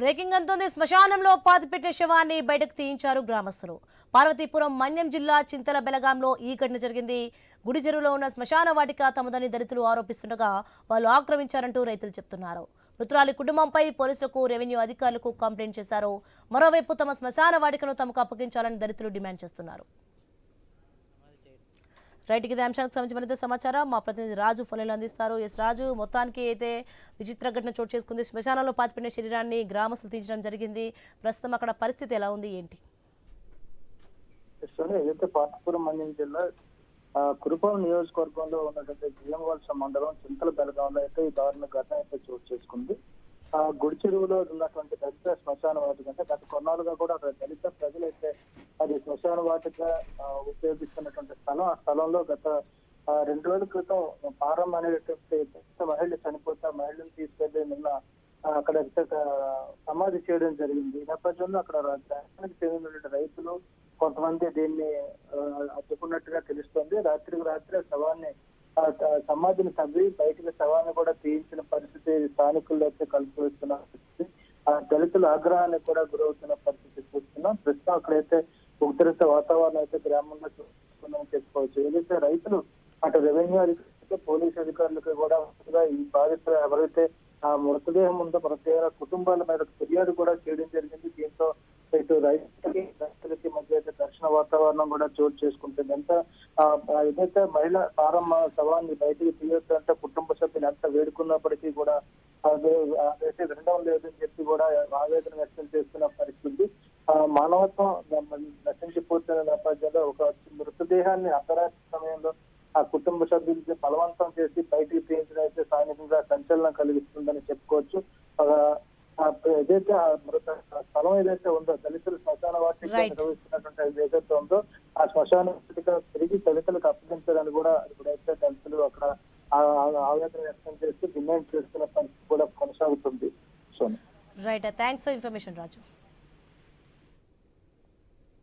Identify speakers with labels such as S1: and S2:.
S1: Breaking అంతోంది శ్మశానంలో పాతిపెట్టిన శవాన్ని బయటకు తీయించారు గ్రామస్తులు. పార్వతీపురం మన్యం జిల్లా చింతల బెలగాంలో ఈ ఘటన జరిగింది. గుడి చెరువులో ఉన్న శ్మశాన వాటిక తమదని దళితులు ఆరోపిస్తుండగా వాళ్ళు ఆక్రమించారంటూ రైతులు చెప్తున్నారు. మృతురాలి కుటుంబంపై పోలీసులకు రెవెన్యూ అధికారులకు కంప్లైంట్ చేశారు. మరోవైపు తమ శ్మశాన వాటికను తమకు అప్పగించాలని దళితులు డిమాండ్ చేస్తున్నారు. రైట్ ఇది అంశానికి సంబంధించి మరింత సమాచారం మా ప్రతినిధి రాజు ఫోన్లో అందిస్తారు. ఎస్ రాజు మొత్తానికి అయితే విచిత్ర ఘటన చోటు చేసుకుంది. శ్మశానంలో పాతిపెట్టిన శరీరాన్ని గ్రామస్తులు తీర్చడం జరిగింది. ప్రస్తుతం అక్కడ పరిస్థితి ఎలా ఉంది? ఏంటి?
S2: ప్రస్తుతం ఏదైతే పాతపురం జిల్లా కురుపాం నియోజకవర్గంలో ఉన్నటువంటి జిల్లంవలస మండలం చింతల బెలగాంలో అయితే ఈ దారుణ ఘటన అయితే చోటు చేసుకుంది. ఆ గుడి చెరువులో ఉన్నటువంటి దళిత శ్మశాన వాటిక అంటే గత కొన్నాళ్ళుగా కూడా అక్కడ దళిత ప్రజలైతే అది శ్మశాన వాటిగా ఉపయోగిస్తున్నటువంటి స్థలం. ఆ స్థలంలో గత రెండు రోజుల క్రితం పారం అనేటువంటి దళిత మహిళ చనిపోతే మహిళను తీసుకెళ్ళి నిన్న అక్కడ సమాధి చేయడం జరిగింది. ఈ నేపథ్యంలో అక్కడ రాష్ట్రానికి చెందినటువంటి రైతులు కొంతమంది దీన్ని అడ్డుకున్నట్టుగా తెలుస్తోంది. రాత్రికి రాత్రి శవాన్ని సమాధిని తవ్వి బయటకు శవాన్ని కూడా తీయించిన పరిస్థితి స్థానికుల్లో అయితే కలుపుతున్న ఆగ్రహానికి కూడా గురవుతున్న పరిస్థితి చూస్తున్నాం. ప్రస్తుతం అక్కడైతే ఉగ్రత వాతావరణం అయితే గ్రామంలో చూస్తున్నామని చెప్పుకోవచ్చు. ఏదైతే రైతులు అటు రెవెన్యూ అధికారులకు పోలీసు అధికారులకు కూడా ఈ బాధితులు ఎవరైతే ఆ మృతదేహం ఉందో మృతదేహాల కుటుంబాల మీద ఫిర్యాదు కూడా చేయడం జరిగింది. దీంతో ఇటు రైతులకి రైతులకి మధ్య అయితే ఘర్షణ వాతావరణం కూడా చోటు చేసుకుంటుంది. ఎంత ఏదైతే మహిళ పారమ్మ శవాన్ని బయటికి తీయొద్దంటే కుటుంబ సభ్యులు ఎంత వేడుకున్నప్పటికీ కూడా వినడం లేదని చెప్పి కూడా ఆవేదన వ్యక్తం చేస్తున్న పరిస్థితి ఆ మానవత్వం నశించిపోతున్న నేపథ్యంలో ఒక మృతదేహాన్ని అర్ధరాత్రి సమయంలో ఆ కుటుంబ సభ్యులకి బలవంతం చేసి బయటికి తీయించడం అయితే స్థానికంగా సంచలనం కలిగిస్తుందని చెప్పుకోవచ్చు ఏదైతే ఆ మృత స్థలం ఏదైతే ఉందో దళితులు శ్మశాన వాటిక
S1: Right.
S2: నిర్వహిస్తున్నటువంటి ఏదైతే ఉందో ఆ శ్మశాన వాటిక తిరిగి దళితులకు అప్పగించాలని కూడా ఇప్పుడైతే దళితులు అక్కడ ఆవేదన వ్యక్తం చేస్తూ డిమాండ్ చేస్తున్న పరిస్థితి కూడా కొనసాగుతుంది so
S1: right thanks for information Raju